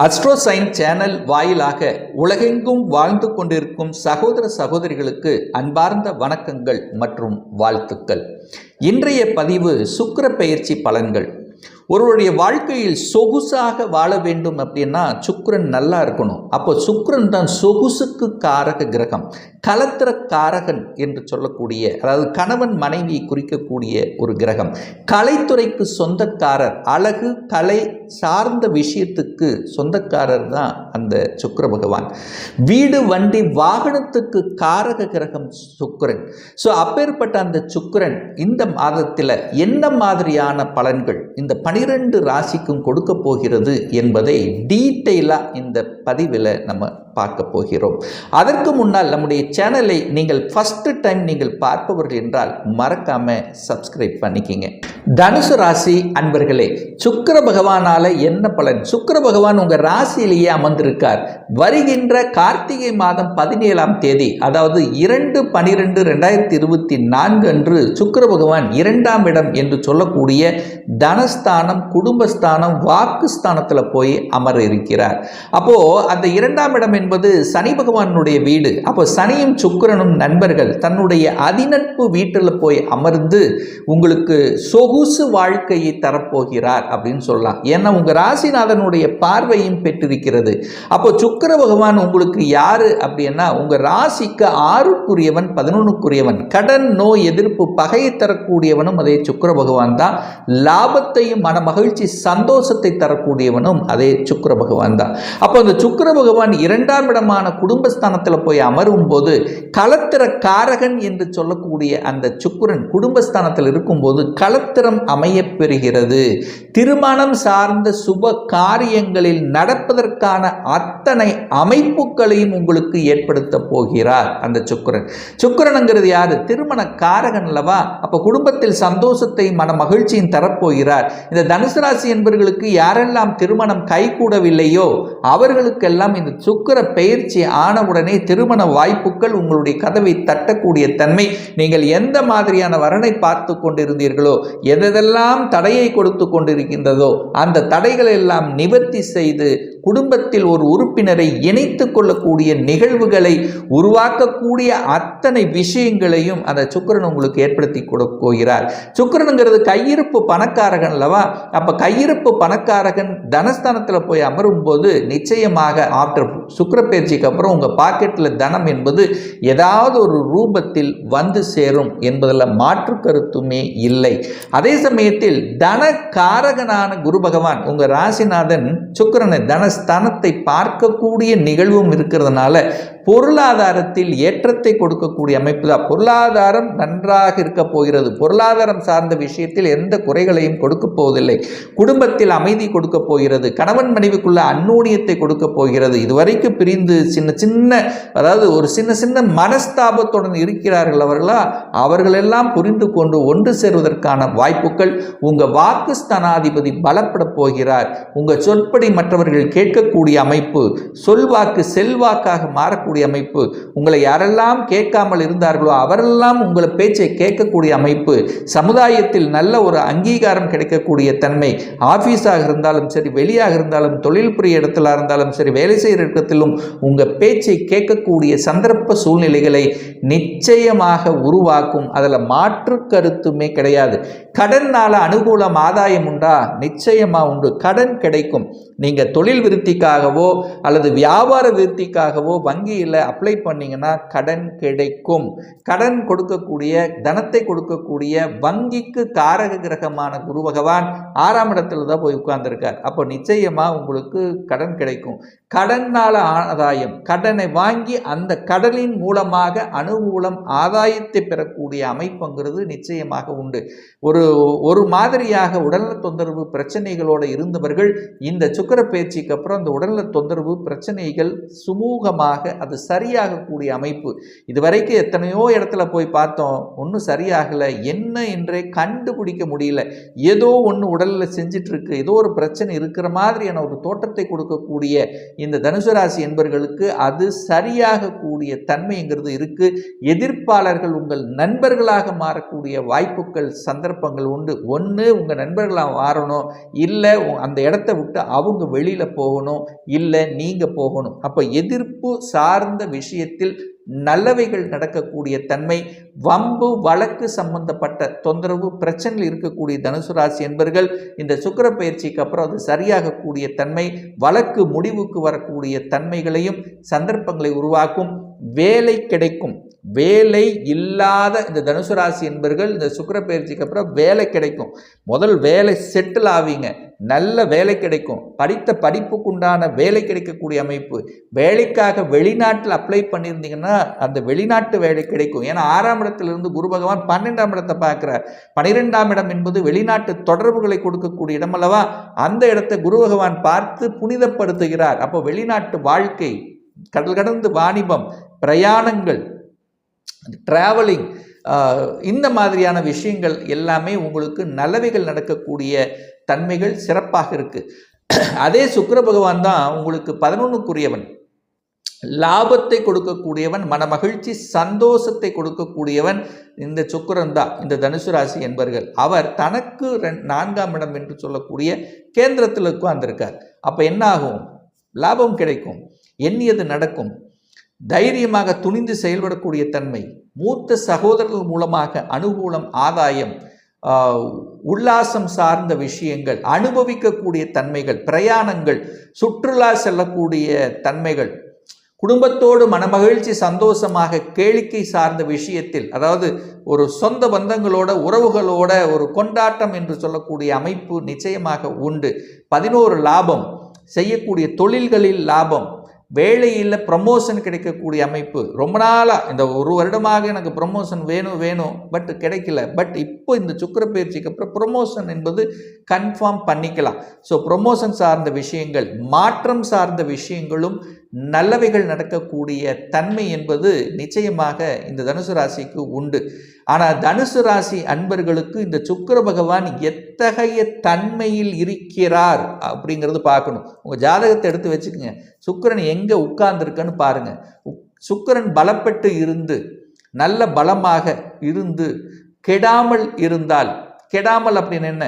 அஸ்ட்ரோசைன் channel வாயிலாக உலகெங்கும் வாழ்ந்து கொண்டிருக்கும் சகோதர சகோதரிகளுக்கு அன்பார்ந்த வணக்கங்கள் மற்றும் வாழ்த்துக்கள். இன்றைய பதிவு சுக்கர பயிற்சி பலன்கள். ஒருவருடைய வாழ்க்கையில் சொகுசாக வாழ வேண்டும் அப்படின்னா சுக்ரன் நல்லா இருக்கணும். அப்போ சுக்ரன் தான் சொகுசுக்கு காரக கிரகம். கலத்திர காரகன் என்று சொல்லக்கூடிய அதாவது கணவன் மனைவி குறிக்கக்கூடிய ஒரு கிரகம். கலைத்துறைக்கு சொந்தக்காரர் அழகு கலை சார்ந்த விஷயத்துக்கு சொந்தக்காரர் தான் அந்த சுக்கிர பகவான். வீடு வண்டி வாகனத்துக்கு காரக கிரகம் சுக்கிரன். ஸோ அப்பேற்பட்ட அந்த சுக்கரன் இந்த மாதத்தில் என்ன மாதிரியான பலன்கள் இந்த பனிரெண்டு ராசிக்கும் கொடுக்க போகிறது என்பதை டீட்டெயிலாக இந்த பதிவில் நம்ம பார்க்க போகிறோம். அதற்கு முன்னால் நம்முடைய சேனலை நீங்கள் ஃபஸ்ட்டு டைம் நீங்கள் பார்ப்பவர்கள் என்றால் மறக்காம சப்ஸ்கிரைப் பண்ணிக்கிங்க. தனுசு ராசி அன்பர்களே சுக்கர பகவானால என்ன பலன்? சுக்கர பகவான் உங்க ராசியிலேயே அமர்ந்திருக்கார். வருகின்ற கார்த்திகை மாதம் பதினேழாம் தேதி அதாவது இரண்டு பனிரெண்டு ரெண்டாயிரத்தி இருபத்தி நான்கு அன்று சுக்கர பகவான் இரண்டாம் இடம் என்று சொல்லக்கூடிய தனஸ்தானம் குடும்பஸ்தானம் வாக்குஸ்தானத்தில் போய் அமர இருக்கிறார். அப்போ அந்த இரண்டாம் இடம் என்பது சனி பகவானுடைய வீடு. அப்போ சனியும் சுக்கரனும் நண்பர்கள். தன்னுடைய அதிநட்பு வீட்டில் போய் அமர்ந்து உங்களுக்கு சொகுசு வாழ்க்கையை தரப்போகிறார் அப்படின்னு சொல்லலாம். ஏன்னா உங்கள் ராசிநாதனுடைய பார்வையும் பெற்றிருக்கிறது. அப்போ சுக்கர பகவான் உங்களுக்கு யாரு அப்படின்னா உங்கள் ராசிக்கு ஆறுக்குரியவன் பதினொன்றுக்குரியவன். கடன் நோய் எதிர்ப்பு பகையை தரக்கூடியவனும் அதே சுக்கர பகவான் தான். லாபத்தையும் மன மகிழ்ச்சி சந்தோஷத்தை தரக்கூடியவனும் அதே சுக்கர பகவான் தான். அப்போ அந்த சுக்கர பகவான் இரண்டாம் இடமான குடும்பஸ்தானத்தில் போய் அமரும் போது களத்திர காரகன் என்று சொல்லக்கூடிய அந்த சுக்கிரன் குடும்பஸ்தானத்தில் இருக்கும்போது களத்திரம் அமையப் பெறுகிறது. திருமணம் சார்ந்த சுப காரியங்களில் நடப்பதற்கான அத்தனை அமைப்புகளையும் உங்களுக்கு ஏற்படுத்த போகிறார் அந்த சுக்கிரன். சுக்கரனுங்கிறது யாரு? திருமண காரகன் அல்லவா? அப்ப குடும்பத்தில் சந்தோஷத்தை மன மகிழ்ச்சியும் தரப்போகிறார். இந்த தனுசு ராசி என்பவர்களுக்கு யாரெல்லாம் திருமணம் கைகூடவில்லையோ அவர்களுக்கெல்லாம் இந்த சுக்கர பெயர்ச்சி ஆனவுடனே திருமண வாய்ப்புகள் உங்களுடைய கதவை தட்டக்கூடிய தன்மை. நீங்கள் எந்த மாதிரியான வரனை பார்த்து கொண்டிருந்தீர்களோ எதெல்லாம் தடையை கொடுத்து கொண்டிருக்கின்றதோ அந்த தடைகளை எல்லாம் நிவர்த்தி செய்து குடும்பத்தில் ஒரு உறுப்பினரை இணைத்து கொள்ளக்கூடிய நிகழ்வுகளை உருவாக்கக்கூடிய அத்தனை விஷயங்களையும் அந்த சுக்கிரன் உங்களுக்கு ஏற்படுத்தி கொடுக்க போகிறார். கையிருப்பு பணக்காரகன் அல்லவா? அப்போ கையிருப்பு பணக்காரகன் தனஸ்தானத்தில் போய் அமரும் போது நிச்சயமாக ஆஃப்டர் சுக்கர பயிற்சிக்கு அப்புறம் உங்கள் பாக்கெட்டில் தனம் என்பது ஏதாவது ஒரு ரூபத்தில் வந்து சேரும் என்பதில் மாற்று கருத்துமே இல்லை. அதே சமயத்தில் தன காரகனான குரு பகவான் உங்கள் ராசிநாதன் சுக்கிரனை ஸ்தானத்தை பார்க்கக்கூடிய நிகழ்வும் இருக்கிறதுனால பொருளாதாரத்தில் ஏற்றத்தை கொடுக்கக்கூடிய அமைப்பு தான். பொருளாதாரம் நன்றாக இருக்க போகிறது. பொருளாதாரம் சார்ந்த விஷயத்தில் எந்த குறைகளையும் கொடுக்க போவதில்லை. குடும்பத்தில் அமைதி கொடுக்க போகிறது. கணவன் மனைவிக்குள்ள அந்நூனியத்தை கொடுக்க போகிறது. இதுவரைக்கும் பிரிந்து சின்ன சின்ன அதாவது ஒரு சின்ன சின்ன மனஸ்தாபத்துடன் இருக்கிறார்கள் அவர்களா? அவர்களெல்லாம் புரிந்து கொண்டு ஒன்று சேர்வதற்கான வாய்ப்புகள் உங்கள் வாக்கு ஸ்தானாதிபதி பலப்பட போகிறார். உங்கள் சொற்படி மற்றவர்கள் கேட்கக்கூடிய அமைப்பு சொல்வாக்கு செல்வாக்காக மாறக்கூடிய அமைப்பு உங்களை யாரெல்லாம் கேட்காமல் இருந்தார்களோ அவரெல்லாம் உங்களை பேச்சை கேட்கக்கூடிய அமைப்பு சமுதாயத்தில் நல்ல ஒரு அங்கீகாரம் கிடைக்கக்கூடிய தன்மை ஆஃபீஸாக இருந்தாலும் சரி வெளியாக இருந்தாலும் தொழில் புரிய இடத்துல இருந்தாலும் சரி வேலை செய்கிற இடத்திலும் உங்கள் பேச்சை கேட்கக்கூடிய சந்தர்ப்ப சூழ்நிலைகளை நிச்சயமாக உருவாக்கும். அதில் மாற்று கருத்துமே கிடையாது. கடனால் அனுகூலம் ஆதாயம் உண்டா? நிச்சயமாக உண்டு. கடன் கிடைக்கும். நீங்கள் தொழில் விருத்திக்காகவோ அல்லது வியாபார விருத்திக்காகவோ வங்கியில் அப்ளை பண்ணீங்கன்னா கடன் கிடைக்கும். கடன் கொடுக்கக்கூடிய தனத்தை கொடுக்கக்கூடிய வங்கிக்கு காரக கிரகமான குரு பகவான் ஆறாம் இடத்துல தான் போய் உட்கார்ந்துருக்கார். அப்போ நிச்சயமாக உங்களுக்கு கடன் கிடைக்கும். கடனால் ஆதாயம் கடனை வாங்கி அந்த கடலின் மூலமாக அனுகூலம் ஆதாயத்தை பெறக்கூடிய அமைப்புங்கிறது நிச்சயமாக உண்டு. ஒரு ஒரு மாதிரியாக உடல் தொந்தரவு பிரச்சனைகளோடு இருந்தவர்கள் இந்த சுக்கர பயிற்சிக்கு அப்புறம் அந்த உடல்நல தொந்தரவு பிரச்சனைகள் சுமூகமாக அது சரியாகக்கூடிய அமைப்பு. இதுவரைக்கும் எத்தனையோ இடத்துல போய் பார்த்தோம் ஒன்றும் சரியாகலை என்ன என்றே கண்டுபிடிக்க முடியல. ஏதோ ஒன்று உடலில் செஞ்சிட்ருக்கு ஏதோ ஒரு பிரச்சனை இருக்கிற மாதிரியான ஒரு தோட்டத்தை கொடுக்கக்கூடிய இந்த தனுசு ராசி என்பர்களுக்கு அது சரியாகக்கூடிய தன்மைங்கிறது இருக்குது எதிர்ப்பாளர்கள் உங்கள் நண்பர்களாக மாறக்கூடிய வாய்ப்புகள் சந்தர்ப்பங்கள் உண்டு. ஒன்று உங்கள் நண்பர்களாக மாறணும். இல்லை அந்த இடத்த விட்டு அவங்க வெளியில் போகணும் போகணும் இல்லை நீங்கள் போகணும். அப்போ எதிர்ப்பு சார்ந்த விஷயத்தில் நல்லவைகள் நடக்கக்கூடிய தன்மை வம்பு வழக்கு சம்பந்தப்பட்ட தொந்தரவு பிரச்சனையில் இருக்கக்கூடிய தனுசு ராசி என்பர்கள் இந்த சுக்கிர பயிற்சிக்கு அப்புறம் அது சரியாகக்கூடிய தன்மை வழக்கு முடிவுக்கு வரக்கூடிய தன்மைகளையும் சந்தர்ப்பங்களை உருவாக்கும் வேலை கிடைக்கும். வேலை இல்லாத இந்த தனுசு ராசி என்பர்கள் இந்த சுக்கிர பயிற்சிக்கு அப்புறம் வேலை கிடைக்கும். முதல் வேலை செட்டில் ஆவீங்க. நல்ல வேலை கிடைக்கும். படித்த படிப்புக்குண்டான வேலை கிடைக்கக்கூடிய அமைப்பு. வேலைக்காக வெளிநாட்டில் அப்ளை பண்ணியிருந்தீங்கன்னா அந்த வெளிநாட்டு வேலை கிடைக்கும். ஏன்னா ஆறாம் இடத்திலிருந்து குரு பகவான் பன்னெண்டாம் இடத்தை பார்க்குறார். பன்னிரெண்டாம் இடம் என்பது வெளிநாட்டு தொடர்புகளை கொடுக்கக்கூடிய இடம் அல்லவா? அந்த இடத்தை குரு பகவான் பார்த்து புனிதப்படுத்துகிறார். அப்போ வெளிநாட்டு வாழ்க்கை கடல் கடந்து வாணிபம் பிரயாணங்கள் ட்ராவலிங் இந்த மாதிரியான விஷயங்கள் எல்லாமே உங்களுக்கு நல்லவைகள் நடக்கக்கூடிய தன்மைகள் சிறப்பாக இருக்குது அதே சுக்கர பகவான் தான் உங்களுக்கு பதினொன்றுக்குரியவன் லாபத்தை கொடுக்கக்கூடியவன் மனமகிழ்ச்சி சந்தோஷத்தை கொடுக்கக்கூடியவன் இந்த சுக்கிரன் தான் இந்த தனுசு ராசி என்பர்கள். அவர் தனக்கு ரெண் நான்காம் இடம் என்று சொல்லக்கூடிய கேந்திரத்தில் உட்கார்ந்திருக்கார். அப்போ என்ன ஆகும்? லாபம் கிடைக்கும் எண்ணியது நடக்கும். தைரியமாக துணிந்து செயல்படக்கூடிய தன்மை மூத்த சகோதரர்கள் மூலமாக அனுகூலம் ஆதாயம் உல்லாசம் சார்ந்த விஷயங்கள் அனுபவிக்கக்கூடிய தன்மைகள் பிரயாணங்கள் சுற்றுலா செல்லக்கூடிய தன்மைகள் குடும்பத்தோடு மனமகிழ்ச்சி சந்தோஷமாக கேளிக்கை சார்ந்த விஷயத்தில் அதாவது ஒரு சொந்த பந்தங்களோட உறவுகளோட ஒரு கொண்டாட்டம் என்று சொல்லக்கூடிய அமைப்பு நிச்சயமாக உண்டு. பதினோரு லாபம் செய்யக்கூடிய தொழில்களில் லாபம் வேலையில் ப்ரமோஷன் கிடைக்கக்கூடிய அமைப்பு. ரொம்ப நாளாக இந்த ஒரு வருடமாக எனக்கு ப்ரமோஷன் வேணும் வேணும் பட் கிடைக்கல. பட் இப்போ இந்த சுக்கிர பயிற்சிக்கு அப்புறம் ப்ரொமோஷன் என்பது கன்ஃபார்ம் பண்ணிக்கலாம். ஸோ ப்ரொமோஷன் சார்ந்த விஷயங்கள் மாற்றம் சார்ந்த விஷயங்களும் நல்லவைகள் நடக்கக்கூடிய தன்மை என்பது நிச்சயமாக இந்த தனுசு ராசிக்கு உண்டு. ஆனால் தனுசு ராசி அன்பர்களுக்கு இந்த சுக்கர பகவான் எத்தகைய தன்மையில் இருக்கிறார் அப்படிங்கிறது பார்க்கணும். உங்கள் ஜாதகத்தை எடுத்து வச்சுக்கோங்க. சுக்கிரன் எங்கே உட்கார்ந்துருக்கன்னு பாருங்கள் சுக்கிரன் பலப்பட்டு இருந்து நல்ல பலமாக இருந்து கெடாமல் இருந்தால் கெடாமல் அப்படின்னு என்ன?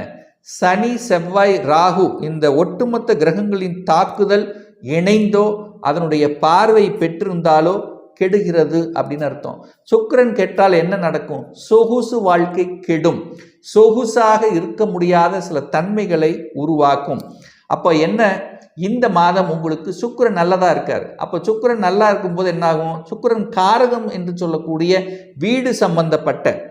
சனி செவ்வாய் ராகு இந்த ஒட்டுமொத்த கிரகங்களின் தாக்குதல் இணைந்தோ அதனுடைய பார்வை பெற்றிருந்தாலோ கெடுகிறது அப்படின்னு அர்த்தம். சுக்கிரன் கெட்டால் என்ன நடக்கும்? சொகுசு வாழ்க்கை கெடும். சொகுசாக இருக்க முடியாத சில தன்மைகளை உருவாக்கும். அப்போ என்ன? இந்த மாதம் உங்களுக்கு சுக்கரன் நல்லதாக இருக்கார். அப்போ சுக்கரன் நல்லா இருக்கும்போது என்னாகும்? சுக்கரன் சுக்கிரன் காரகம் என்று சொல்லக்கூடிய வீடு சம்பந்தப்பட்ட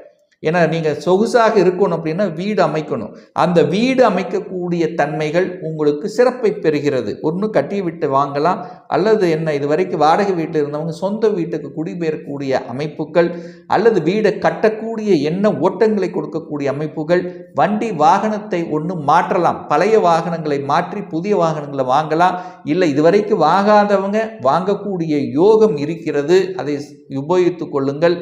ஏன்னா நீங்கள் சொகுசாக இருக்கணும் அப்படின்னா வீடு அமைக்கணும். அந்த வீடு அமைக்கக்கூடிய தன்மைகள் உங்களுக்கு சிறப்பை பெறுகிறது. ஒன்று கட்டி விட்டு வாங்கலாம். அல்லது என்ன இது வரைக்கும் வாடகை வீட்டில் இருந்தவங்க சொந்த வீட்டுக்கு குடிபெயரக்கூடிய அமைப்புகள் அல்லது வீடை கட்டக்கூடிய எண்ண ஓட்டங்களை கொடுக்கக்கூடிய அமைப்புகள் வண்டி வாகனத்தை ஒன்று மாற்றலாம். பழைய வாகனங்களை மாற்றி புதிய வாகனங்களை வாங்கலாம். இல்லை இதுவரைக்கும் வாங்காதவங்க வாங்கக்கூடிய யோகம் இருக்கிறது. அதை உபயோகித்து கொள்ளுங்கள்.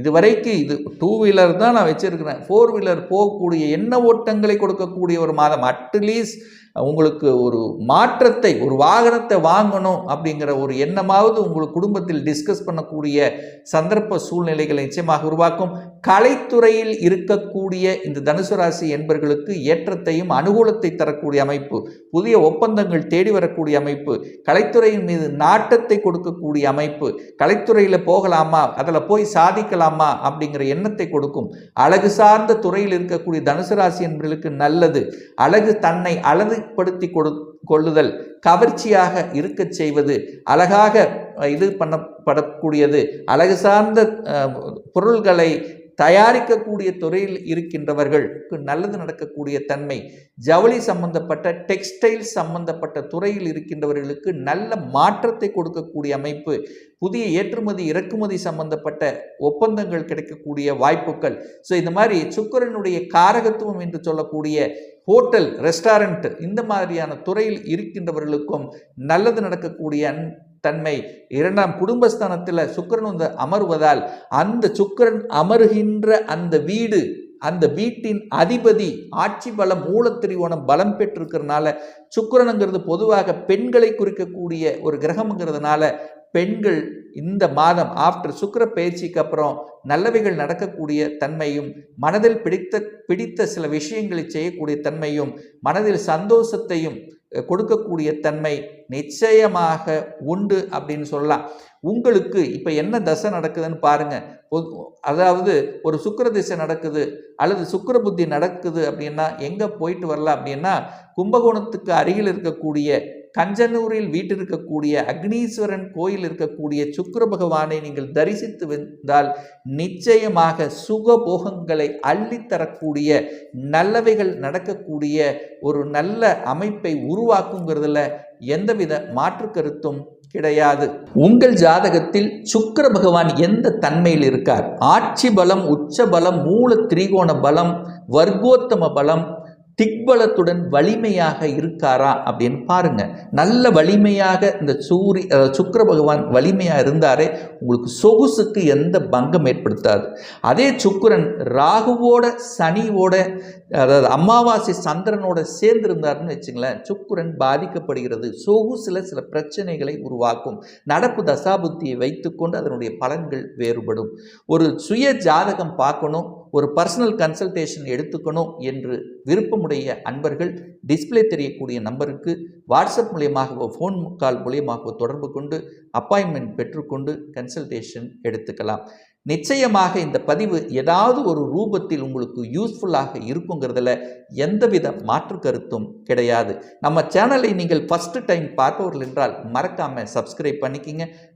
இதுவரைக்கும் இது டூ வீலர் தான் நான் வச்சுருக்கிறேன். ஃபோர் வீலர் போகக்கூடிய எண்ண ஓட்டங்களை கொடுக்கக்கூடிய ஒரு மாதம். அட்லீஸ்ட் உங்களுக்கு ஒரு மாற்றத்தை ஒரு வாகனத்தை வாங்கணும் அப்படிங்கிற ஒரு எண்ணமாவது உங்கள் குடும்பத்தில் டிஸ்கஸ் பண்ணக்கூடிய சந்தர்ப்ப சூழ்நிலைகளை நிச்சயமாக உருவாக்கும். கலைத்துறையில் இருக்கக்கூடிய இந்த தனுசு ராசி என்பர்களுக்கு ஏற்றத்தையும் அனுகூலத்தை தரக்கூடிய அமைப்பு புதிய ஒப்பந்தங்கள் தேடி வரக்கூடிய அமைப்பு கலைத்துறையின் மீது நாட்டத்தை கொடுக்கக்கூடிய அமைப்பு கலைத்துறையில் போகலாமா அதில் போய் சாதிக்கலாமா அப்படிங்கிற எண்ணத்தை கொடுக்கும். அழகு சார்ந்த துறையில் இருக்கக்கூடிய தனுசு ராசி என்பர்களுக்கு நல்லது. அழகு தன்னை அழகு அழகுபடுத்தி கொடு கொள்ளுதல் கவர்ச்சியாக இருக்கச் செய்வது அழகாக இது பண்ணப்படக்கூடியது. அழகு சார்ந்த பொருள்களை தயாரிக்கக்கூடிய துறையில் இருக்கின்றவர்களுக்கு நல்லது நடக்கக்கூடிய தன்மை ஜவுளி சம்பந்தப்பட்ட டெக்ஸ்டைல் சம்பந்தப்பட்ட துறையில் இருக்கின்றவர்களுக்கு நல்ல மாற்றத்தை கொடுக்கக்கூடிய அமைப்பு புதிய ஏற்றுமதி இறக்குமதி சம்பந்தப்பட்ட ஒப்பந்தங்கள் கிடைக்கக்கூடிய வாய்ப்புகள். ஸோ இந்த மாதிரி சுக்கிரனுடைய காரகத்துவம் என்று சொல்லக்கூடிய ஹோட்டல் ரெஸ்டாரண்ட் இந்த மாதிரியான துறையில் இருக்கின்றவர்களுக்கும் நல்லது நடக்கக்கூடிய தன்மை இரண்டாம் குடும்பஸ்தானத்தில் சுக்கிரன் வந்து அமர்வதால் அந்த சுக்கிரன் அமருகின்ற அந்த வீடு அந்த வீட்டின் அதிபதி ஆட்சி பலம் மூலத்திரிவோணம் பலம் பெற்றிருக்கிறதுனால சுக்கிரனுங்கிறது பொதுவாக பெண்களை குறிக்கக்கூடிய ஒரு கிரகம்ங்கிறதுனால பெண்கள் இந்த மாதம் ஆஃப்டர் சுக்கர பயிற்சிக்கு அப்புறம் நல்லவைகள் நடக்கக்கூடிய தன்மையும் மனதில் பிடித்த பிடித்த சில விஷயங்களை செய்யக்கூடிய தன்மையும் மனதில் சந்தோஷத்தையும் கொடுக்கக்கூடிய தன்மை நிச்சயமாக உண்டு அப்படின்னு சொல்லலாம். உங்களுக்கு இப்போ என்ன தசை நடக்குதுன்னு பாருங்கள் பொது- அதாவது ஒரு சுக்கிர திசை நடக்குது அல்லது சுக்கிர புத்தி நடக்குது அப்படின்னா எங்கே போயிட்டு வரலாம் அப்படின்னா கும்பகோணத்துக்கு அருகில் இருக்கக்கூடிய கஞ்சனூரில் வீட்டிருக்கக்கூடிய அக்னீஸ்வரன் கோயில் இருக்கக்கூடிய சுக்கர பகவானை நீங்கள் தரிசித்து வந்தால் நிச்சயமாக சுகபோகங்களை அள்ளித்தரக்கூடிய நல்லவைகள் நடக்கக்கூடிய ஒரு நல்ல அமைப்பை உருவாக்குங்கிறதுல எந்தவித மாற்று கருத்தும் கிடையாது. உங்கள் ஜாதகத்தில் சுக்கர பகவான் எந்த தன்மையில் இருக்கார்? ஆட்சி பலம் உச்ச பலம் மூல திரிகோண பலம் வர்க்கோத்தம பலம் திக்பலத்துடன் வலிமையாக இருக்காரா அப்படின்னு பாருங்க. நல்ல வலிமையாக இந்த சூரி சுக்கர பகவான் வலிமையாக இருந்தாரே உங்களுக்கு சொகுசுக்கு எந்த பங்கம் ஏற்படுத்தாது. அதே சுக்கரன் ராகுவோட சனியோட அதாவது அமாவாசை சந்திரனோட சேர்ந்து இருந்தாருன்னு வச்சுங்களேன் சுக்கரன் பாதிக்கப்படுகிறது. சொகுசில் சில பிரச்சனைகளை உருவாக்கும். நடப்பு தசாபுத்தியை வைத்துக்கொண்டு அதனுடைய பலன்கள் வேறுபடும். ஒரு சுய ஜாதகம் பார்க்கணும். ஒரு பர்சனல் கன்சல்டேஷன் எடுத்துக்கணும் என்று விருப்பமுடைய அன்பர்கள் டிஸ்ப்ளே தெரியக்கூடிய நம்பருக்கு வாட்ஸ்அப் மூலியமாகவோ ஃபோன் கால் மூலியமாகவோ தொடர்பு கொண்டு அப்பாயின்மெண்ட் பெற்றுக்கொண்டு கன்சல்டேஷன் எடுத்துக்கலாம். நிச்சயமாக இந்த பதிவு ஏதாவது ஒரு ரூபத்தில் உங்களுக்கு யூஸ்ஃபுல்லாக இருக்குங்கிறதுல எந்தவித மாற்று கருத்தும் கிடையாது. நம்ம சேனலை நீங்கள் ஃபஸ்ட்டு டைம் பார்ப்பவர்கள் என்றால் மறக்காமல் சப்ஸ்கிரைப் பண்ணிக்கிங்க.